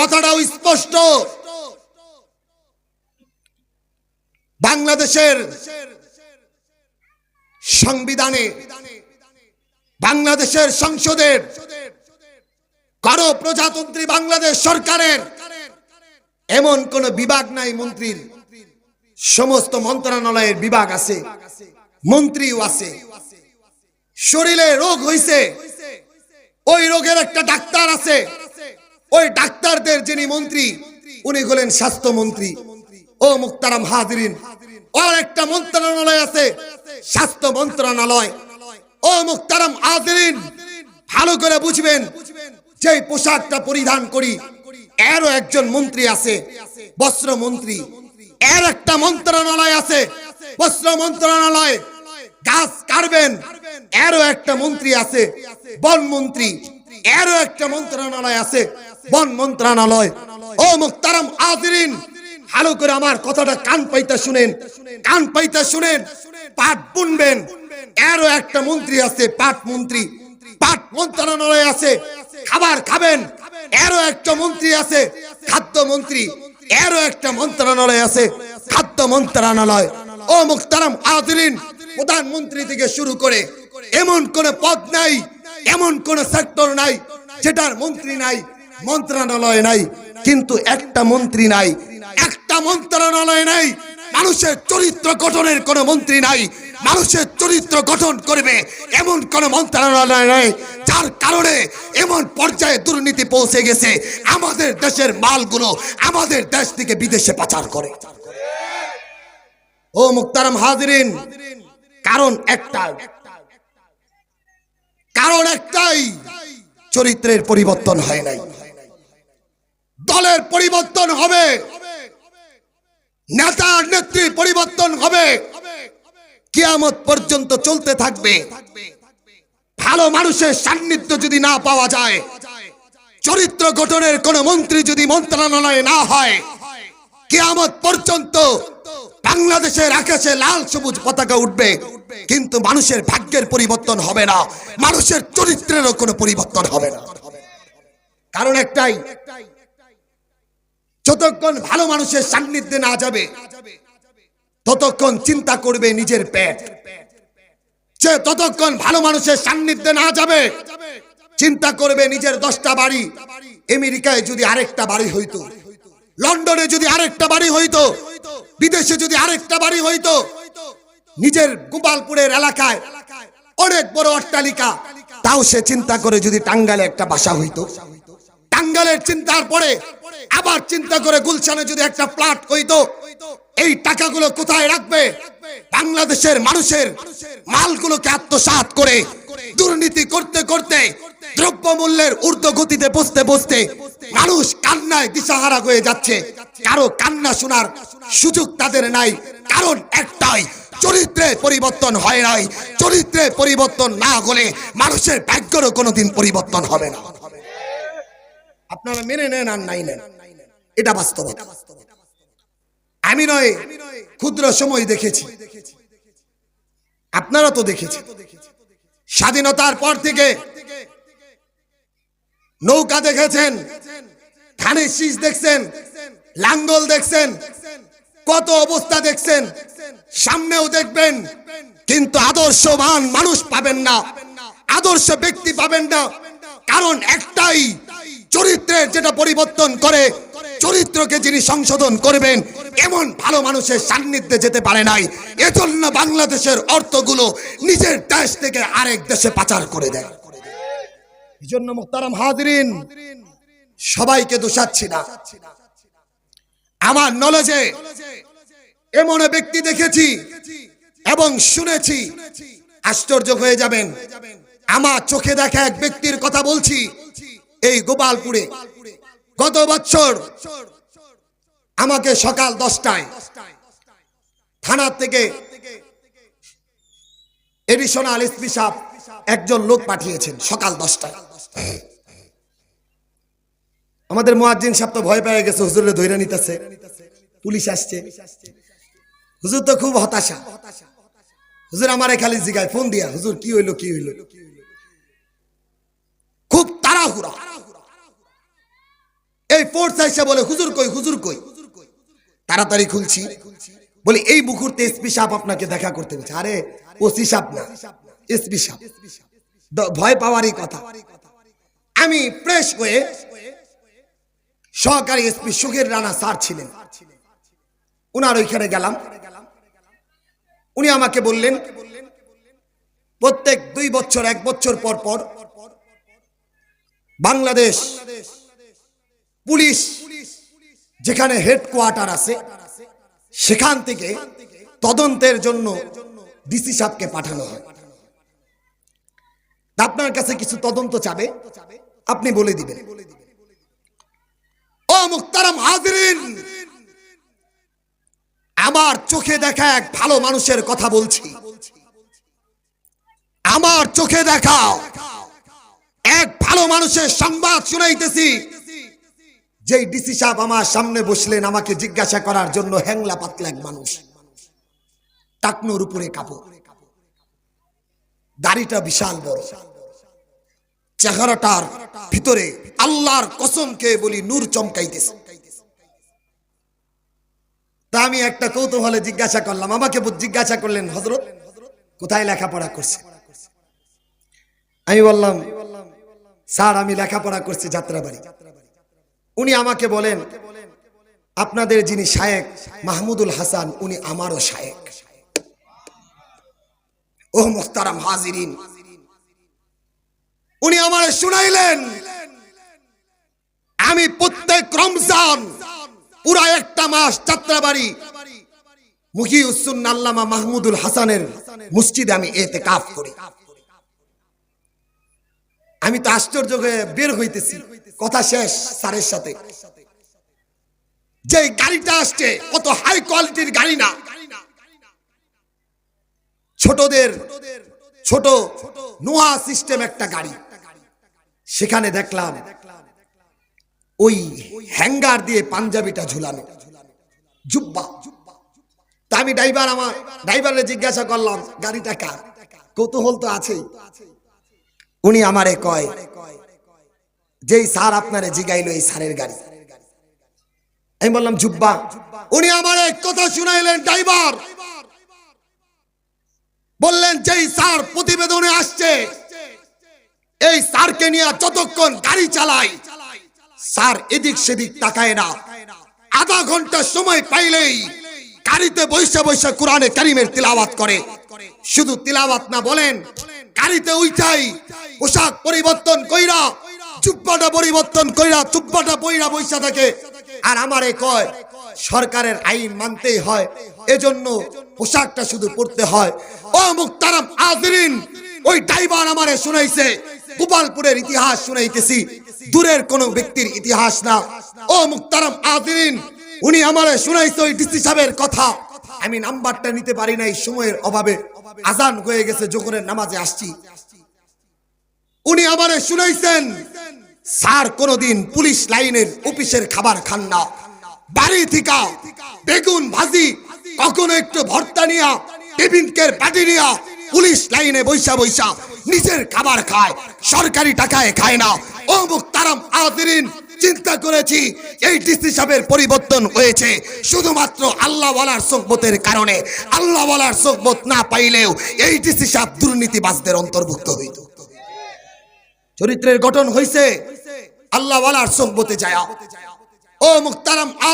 কথাটাও স্পষ্ট। বাংলাদেশের সংবিধানে, বাংলাদেশের সংসদের কারও প্রজাতন্ত্রী বাংলাদেশ সরকারের এমন কোন বিভাগ নাই মন্ত্রীর। সমস্ত মন্ত্রণালয়ের বিভাগ আছে, মন্ত্রীও আছে। শরীরে রোগ হইছে, ওই রোগের একটা ডাক্তার আছে। ওই ডাক্তারদের যিনি মন্ত্রী, উনি হলেন স্বাস্থ্যমন্ত্রী। ও মুক্তারাম হাজরিন ওর একটা মন্ত্রণালয় আছে, স্বাস্থ্য মন্ত্রণালয়। ও মুক্তারাম হাজরিন, ভালো করে বুঝবেন যে পোশাকটা পরিধান করি, এরও একজন মন্ত্রী আছে বস্ত্র মন্ত্রী এর একটা মন্ত্রণালয় আছে বস্ত্র মন্ত্রণালয় গাছ কাটবেন, এরও একটা মন্ত্রী আছে, বন মন্ত্রী। এরও একটা মন্ত্রণালয় আছে বন মন্ত্রণালয়। ও মুক্তারাম আজরিন ভালো করে আমার কথাটা কান পাইতে শুনেন। কান পাইতে শুনেন পাট বুনবেন। এরও একটা মন্ত্রী আছে পাট মন্ত্রী। পাট মন্ত্রণালয় আছে, খাবার খাবেন। এরও একটা মন্ত্রী আছে, খাদ্য মন্ত্রী। এরও একটা মন্ত্রণালয় আছে, খাদ্য মন্ত্রণালয়। ও মুক্তারাম আজরিন প্রধানমন্ত্রী থেকে শুরু করে, এমন কোন পদ নাই, এমন কোন সেক্টর নাই, যেটার মন্ত্রী নাই। মন্ত্রণালয় নাই, কিন্তু একটা মন্ত্রী নাই। একটা মন্ত্রণালয় নাই, মানুষের চরিত্র গঠনের কোন মন্ত্রী নাই, মানুষের চরিত্র গঠন করবে এমন কোন মন্ত্রণালয় নাই, যার কারণে এমন পর্যায়ে দুর্নীতি পৌঁছে গেছে, আমাদের দেশের মালগুলো আমাদের দেশ থেকে বিদেশে পাচার করে। ও মুক্তারাম হাজরিন, কারণ একটাই। কারণ একটাই, চরিত্রের পরিবর্তন হয় নাই দলের পরিবর্তন হবে নেতার নেত্রী পরিবর্তন হবে। কিয়ামত পর্যন্ত চলতে থাকবে। ভালো মানুষের সান্নিধ্য যদি না পাওয়া যায়, চরিত্র গঠনের কোন মন্ত্রী যদি মন্ত্রণালয়ে না হয়, কিয়ামত পর্যন্ত বাংলাদেশের আকাশে লাল সবুজ পতাকা উঠবে। কিন্তু মানুষের ভাগ্যের পরিবর্তন হবে না। মানুষের চরিত্রেরও কোনো পরিবর্তন হবে না। কারণ একটাই যতক্ষণ ভালো মানুষের সান্নিধ্যে না যাবে, ততক্ষণ চিন্তা করবে নিজের পেট। সে ততক্ষণ ভালো মানুষের সান্নিধ্যে না যাবে, চিন্তা করবে নিজের দশটা বাড়ি আমেরিকায় যদি আরেকটা বাড়ি হইতো, লন্ডনে যদি আরেকটা বাড়ি হইতো, বিদেশে যদি আরেকটা বাড়ি হইতো, নিজের গোপালপুরের এলাকায় অনেক বড় অট্টালিকা, তাও সে চিন্তা করে যদি টাঙ্গালে একটা বাসা হইতো। টাঙ্গালের চিন্তার পরে আবার চিন্তা করে গুলশানে যদি একটা ফ্ল্যাট হইতো, এই টাকাগুলো কোথায় রাখবে? বাংলাদেশের মানুষের মালগুলোকে আত্মসাৎ করে দুর্নীতি করতে করতে দ্রব্য মূল্যের ঊর্ধ্ব গতিতে বসতে বসতে মানুষ কান্নায় দিশাহারা হয়ে যাচ্ছে। কারও কান্না শোনার সুযোগ তাদের নাই, কারণ একটাই, চরিত্রে পরিবর্তন হয় নাই। চরিত্রে পরিবর্তন না হলে মানুষের ভাগ্যেরও কোনোদিন পরিবর্তন হবে না। আপনারা মেনে নেন আর নাই নেন। এটা বাস্তবতা আমি নয়, ক্ষুদ্র সময় দেখেছি। আপনারা তো দেখেছেন। স্বাধীনতার পর থেকে নৌকা দেখেছেন, ধানের শীষ দেখছেন, লাঙ্গল দেখছেন, কত অবস্থা দেখছেন, সামনেও দেখবেন, কিন্তু আদর্শবান মানুষ পাবেন না, আদর্শ ব্যক্তি পাবেন না, কারণ একটাই চরিত্রের যেটা পরিবর্তন করে চরিত্রকে যিনি সংশোধন করবেন, এমন ভালো মানুষের সান্নিধ্যে যেতে পারে নাই। এজন্য বাংলাদেশের অর্থগুলো নিজের দেশ থেকে আরেক দেশে পাচার করে দেয়। এই জন্য মুক্তারাম হাজরিন, সবাইকে দোষাচ্ছি না। আমার নলেজে এমন ব্যক্তি দেখেছি এবং শুনেছি, আশ্চর্য হয়ে যাবেন। আমার চোখে দেখা এক ব্যক্তির কথা বলছি, এই গোপালপুরে। গত বছর আমাকে সকাল দশটায় থানার থেকে এডিশনাল এসপি সাহেব একজন লোক পাঠিয়েছেন সকাল দশটায়। আমাদের মুয়াজ্জিন সাহেব তো ভয় পেয়ে গেছে, হুজুরে ধৈর্য নিতেছে। পুলিশ আসছে। হুজুর তো খুব হতাশা। হুজুর আমারে খালি জিগায়, ফোন দিয়া, হুজুর কি হইল কি হইল? খুব তাড়াহুড়া। এই ফোর্স এসে বলে, হুজুর কই হুজুর কই? তাড়াতাড়ি খুলছি। বলি, এই মুহূর্তে এসপি সাহেব আপনাকে দেখা করতে বলছে। আরে ও সাহেব না, এসপি সাহেব ভয় পাওয়ারই কথা। আমি ফ্রেশ হয়ে সহকারী এসপি সুখের রানা স্যার ছিলেন। উনার ওইখানে গেলাম। উনি আমাকে বললেন, প্রত্যেক দুই বছর, এক বছর পর পর বাংলাদেশ পুলিশ যেখানে হেডকোয়ার্টার আছে, সেখান থেকে তদন্তের জন্য ডিসি সাহেবকে পাঠানো হয়। আপনার কাছে কিছু তদন্ত চাবে? আপনি বলে দিবেন। ও মুক্তারাম হাজরিন, আমার চোখে দেখা এক ভালো মানুষের কথা বলছি। আমার চোখে দেখা এক ভালো মানুষের সংবাদ শুনাইতেছি। যেই ডিসি সাহেব আমার সামনে বসলেন, আমাকে জিজ্ঞাসা করার জন্য হ্যাংলা পাতলা এক মানুষ। টাকনোর উপরে কাপড়। দাড়িটা বিশাল বড়। চেহারাটার ভিতরে আল্লাহর কসমকে বলি নূর চমকাইতেছে। তা আমি একটা কৌতূহলে জিজ্ঞাসা করলাম, আমাকে জিজ্ঞাসা করলেন হজরত কোথায় লেখাপড়া করছে? আমি বললাম, স্যার, আমি লেখাপড়া করছি যাত্রাবাড়ি। উনি আমাকে বলেন, আপনাদের যিনি শায়েক, মাহমুদুল হাসান, উনি আমারও শায়েক। ও মুখতারাম হাজিরিন। উনি আমার শুনাইলেন, আমি প্রত্যেক রমজান, পুরা একটা মাস যাত্রাবাড়ি মুহিউসুন মাহমুদুল হাসানের মসজিদে আমি এতে কাফ করি। আমি তো আশ্চর্য হয়ে বের হইতেছি। কথা শেষ স্যারের সাথে। যে গাড়িটা আসছে, কত হাই কোয়ালিটির গাড়ি না। ছোটদের, ছোট নোয়া সিস্টেম একটা গাড়ি। সেখানে দেখলাম ওই হ্যাঙ্গার দিয়ে পাঞ্জাবিটা ঝুলানো। জুব্বা। তা আমি ড্রাইভার আমার ড্রাইভারে জিজ্ঞাসা করলাম, গাড়িটা কার? কৌতূহল তো আছেই। উনি আমারে কয় যেই স্যার আপনারে জিগাইলো এই স্যারের গাড়ি। আমি বললাম, জুব্বা, উনি আমার এক কথা শুনাইলেন, ড্রাইভার। বললেন, যেই স্যার প্রতিবেদনে আসছে, এই স্যারকে নিয়ে যতক্ষণ গাড়ি চালাই, স্যার এদিক সেদিক তাকায় না। আধা ঘণ্টা সময় পাইলেই গাড়িতে বৈশা বৈশা কোরআনে কারিমের তিলাওয়াত করে। শুধু তিলাওয়াত না বলেন, গাড়িতে উইঠাই পোশাক পরিবর্তন কইরা চুপ্পাটা পরিবর্তন কইরা, চুপ্পাটা বইরা বৈশা থাকে। আর আমারে কয়, সরকারের আইন মানতেই হয়, এজন্য পোশাকটা শুধু পড়তে হয়। ও মুক্তারাম আজরিন, ওই ড্রাইভার আমারে শুনাইছে, গোপালপুরের ইতিহাস শুনাইতেছি, দূরের কোন ব্যক্তির ইতিহাস না। ও মুক্তারাম আজরিন, উনি আমারে শুনাইছে ওই ডিসি সাহেবের কথা। আমি নাম্বারটা নিতে পারি নাই, সময়ের অভাবে। আজান হয়ে গেছে, জোহরের নামাজে আসছি। উনি আমারে শুনাইছেন স্যার কোনদিন পুলিশ লাইনের অফিসের খাবার খান না। বাড়ি থেকে, বেগুন ভাজি, কখনো একটু ভর্তা নিয়া টিফিনকের পাটি নিয়া পুলিশ লাইনে বৈশা বৈশা নিজের খাবার খায়, সরকারি টাকায় খায় না। ও মুক্তারাম আদিরিন চিন্তা করেছি, এই ডিসি সাহেবের পরিবর্তন হয়েছে। শুধুমাত্র আল্লাহ ওয়ালার সোহবতের কারণে আল্লাহ ওয়ালার সোহবত না পাইলেও এই ডিসি সাহেব দুর্নীতিবাজদের অন্তর্ভুক্ত হইত। চরিত্রের গঠন হয়েছে আল্লাহ ওয়ালার সোহবতে যায় ও মুক্তারাম আজ